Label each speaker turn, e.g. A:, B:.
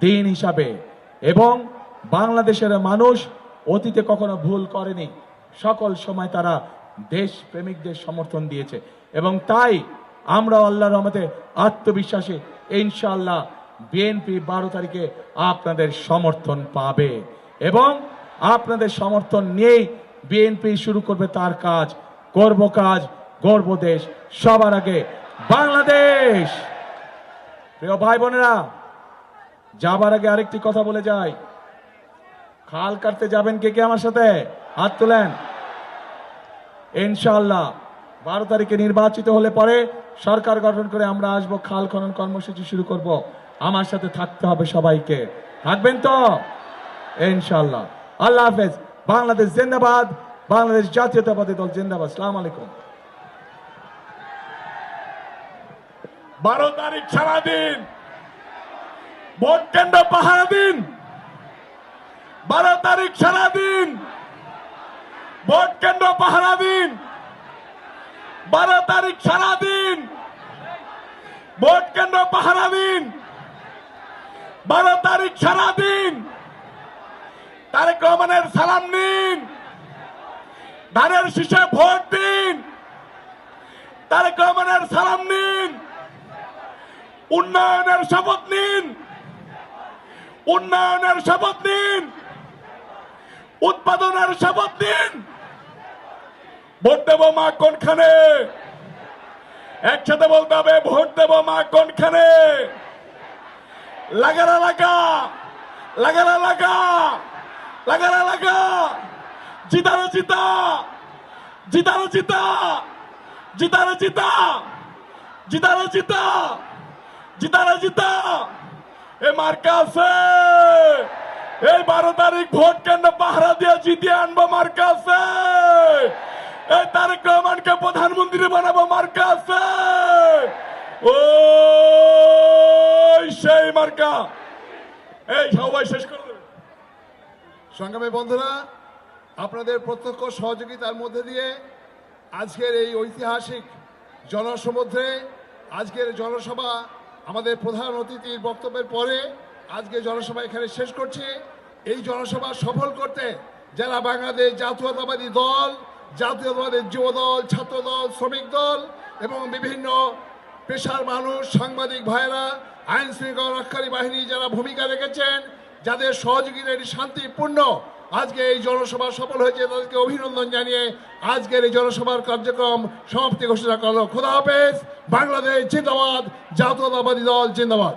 A: দিন হিসাবে। এবং বাংলাদেশের মানুষ অতীতে কখনো ভুল করেনি। সকল সময় তারা দেশ প্রেমিকদের সমর্থন দিয়েছে। এবং তাই আমরা আল্লাহ রহমতে আত্মবিশ্বাসী। ইনশাআল্লাহ বিএনপি বারো তারিখে আপনাদের সমর্থন পাবে। এবং আপনাদের সমর্থন নিয়েই বিএনপি শুরু করবে তার কাজ করব কাজ, গর্ব দেশ। সবার আগে বাংলাদেশ! প্রিয় ভাই বোনেরা যাবার আগে আরেকটি কথা বলে যাই। খাল কাটতে যাবেন কে কে আমার সাথে? হাত তোলেন। ইনশাআল্লাহ, বারো তারিখে নির্বাচিত হলে পরে সরকার গঠন করে আমরা আসব, খাল খনন কর্মসূচি শুরু করব। আমার সাথে থাকতে হবে সবাইকে। থাকবেন তো? ইনশাআল্লাহ। আল্লাহ হাফেজ। বাংলাদেশ জিন্দাবাদ, বাংলাদেশ জাতীয়তাবাদী দল জিন্দাবাদ। সালাম আলাইকুম।
B: বারো তারিখ সারাদিন ভোট কেন্দ্র পাহারা দিন। বারো তারিখ সারাদিন ভোট কেন্দ্র পাহারা দিন। বারো তারিখ সারাদিন ভোট কেন্দ্র পাহারা দিন। বারো তারিখ সারাদিন তারেক রহমানের সালাম নিন। ধানের শীষে ভোট দিন। তারেক রহমানের সালাম নিন। উন্নয়নের শপথ নিন। উন্নয়নের শপথ নিন। উৎপাদনের শপথ নিন। ভোট দেব মা কোনখানে? একসাথে বলতে হবে ভোট দেব মা কোনখানে? লাগারা লাগা লাগারা লাগা লাগারা লাগা। জিতারো জিতা জিতারো জিতা জিতারো জিতা জিতারো জিতা জিতারা জিতা। এ মার্কা আছে এই বারো তারিখ ভোট কেন্দ্র পাহারা দিয়ে জিতিয়ে আনব মার্কা আছে এই তারেক রহমানকে প্রধানমন্ত্রী বানাবো মার্কা আছে ও সেই মার্কা! এই সবাই শেষ করে দেবে।
C: সংগ্রামী বন্ধুরা, আপনাদের প্রত্যক্ষ সহযোগিতার মধ্যে দিয়ে আজকের এই ঐতিহাসিক জনসমুদ্রে, আজকের জনসভা আমাদের প্রধান অতিথির বক্তব্যের পরে আজকে জনসভা এখানে শেষ করছি। এই জনসভা সফল করতে যারা বাংলাদেশ জাতীয়তাবাদী দল, জাতীয়তাবাদী যুব দল ছাত্র দল শ্রমিক দল এবং বিভিন্ন পেশার মানুষ, সাংবাদিক ভাইরা আইন শৃঙ্খলা রক্ষাকারী বাহিনী যারা ভূমিকা রেখেছেন, যাদের সহযোগিতা এটি শান্তিপূর্ণ আজকে এই জনসভা সফল হয়েছে, তাদেরকে অভিনন্দন জানিয়ে আজকের এই জনসভার কার্যক্রম সমাপ্তি ঘোষণা করল। খোদা হাফেজ, বাংলাদেশ জিন্দাবাদ, জাতীয়তাবাদী দল জিন্দাবাদ।